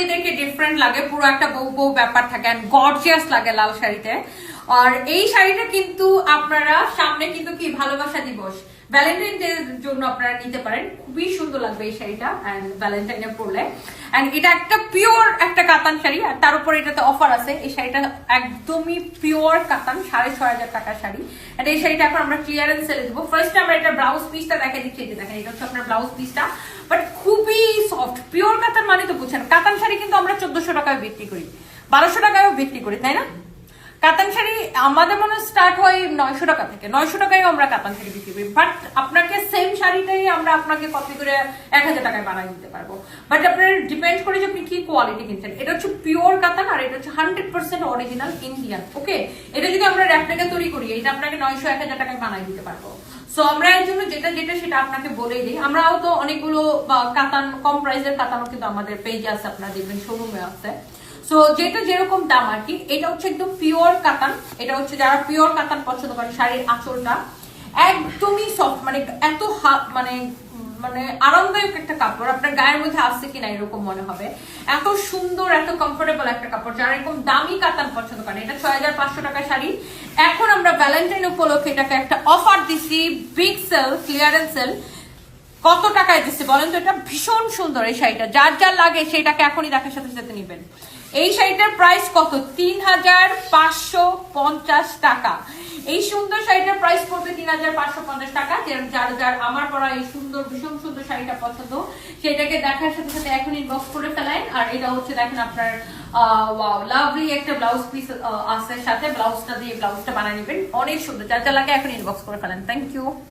মেয়েদেরকে ডিফারেন্ট লাগে, পুরো একটা বউ বউ ব্যাপার থাকে অ্যান্ড গর্জিয়াস লাগে লাল শাড়িতে। আর এই শাড়িটা কিন্তু আপনারা সামনে কিন্তু কি, ভালোবাসা দিবস। ভ্যালেন্টাইন ডে জন্য আপনারা নিতে পারেন। খুবই সুন্দর লাগবে এই শাড়িটা অ্যান্ড ভ্যালেন্টাইনে পরলে। অ্যান্ড এটা একটা পিওর একটা কাতান শাড়ি, আর তার উপর এটাতে অফার আছে। এই শাড়িটা একদমই পিওর কাতান, সাড়ে ছয় হাজার টাকার শাড়ি। আর এই শাড়িটা এখন আমরা ক্লিয়ারেন্স সেলে দেবো। ফার্স্ট আমরা এটা ব্লাউজ পিসটা দেখে দিচ্ছি দেখেন, এটা হচ্ছে আপনার ব্লাউজ পিসটা বাট খুবই সফট পিওর কাতান মানে তো বুঝছেন কাতান চোদ্দশো টাকায় বিক্রি করি। বারোশো টাকায়ও বিক্রি করি, তাই না? কাতান শাড়ি আমাদের মনে স্টার্ট হয় নয়শো টাকা থেকে। নয়শো টাকায় আমরা কাতান শাড়ি বিক্রি করি। বাট আপনাকে সেম শাড়িটাই আমরা আপনাকে কপি করে এক হাজার টাকায় বানাই দিতে পারব। বাট আপনার ডিপেন্ড করে যে আপনি কি কোয়ালিটি কিনছেন। এটা হচ্ছে পিওর কাতান আর এটা হচ্ছে hundred percent original Indian okay এটা র্যাপটাকে তৈরি করি এটা আপনাকে নয়শো এক হাজার টাকায় বানিয়ে দিতে পারব। সো আমরা এর জন্য যেটা যেটা সেটা আপনাকে বলেই দিই। আমরাও তো অনেকগুলো কাতান, কম প্রাইসের কাতানও কিন্তু আমাদের পেজে আছে, আপনারা দেখবেন শোরুমে আছে। সো যেটা যেরকম দাম আর কি, এটা হচ্ছে একদম পিওর কাতান। এটা হচ্ছে যারা পিওর কাতান পছন্দ করে, শাড়ির আঁচলটা, একদমই সফট মানে এত মানে মানে আরামদায়ক একটা কাপড়। আপনার গায়ের মধ্যে আসছে কিনা এরকম মনে হবে। এত সুন্দর, এত কমফোর্টেবল একটা কাপড়, যারা এরকম দামি কাতান পছন্দ করে। এটা ছয় হাজার পাঁচশো টাকা শাড়ি। এখন আমরা ভ্যালেন্টাইন উপলক্ষে এটাকে একটা অফার দিছি বিগ সেল ক্লিয়ারেন্স সেল কত টাকায় দিচ্ছে বলেন তো? এটা ভীষণ সুন্দর এই শাড়িটা। যার যার লাগে সেইটাকে এখনই দেখার সাথে সাথে নিবেন। এই শাড়িটার প্রাইস কত? তিন হাজার পাঁচশো পঞ্চাশ টাকা। এই সুন্দর শাড়িটার প্রাইস পড়বে তিন হাজার পাঁচশো পঞ্চাশ টাকা যার যার আমার পড়া এই সুন্দর, ভীষণ সুন্দর শাড়িটা পছন্দ। সেটাকে দেখার সাথে সাথে এখন ইনবক্স করে ফেলেন। আর এটা হচ্ছে দেখেন আপনার লাভলি একটা ব্লাউজ পিস আছে সাথে। ব্লাউজটা দিয়ে ব্লাউজটা বানিয়ে নেবেন। অনেক সুন্দর। যার যা লাগে এখন ইনবক্স করে ফেলেন। Thank you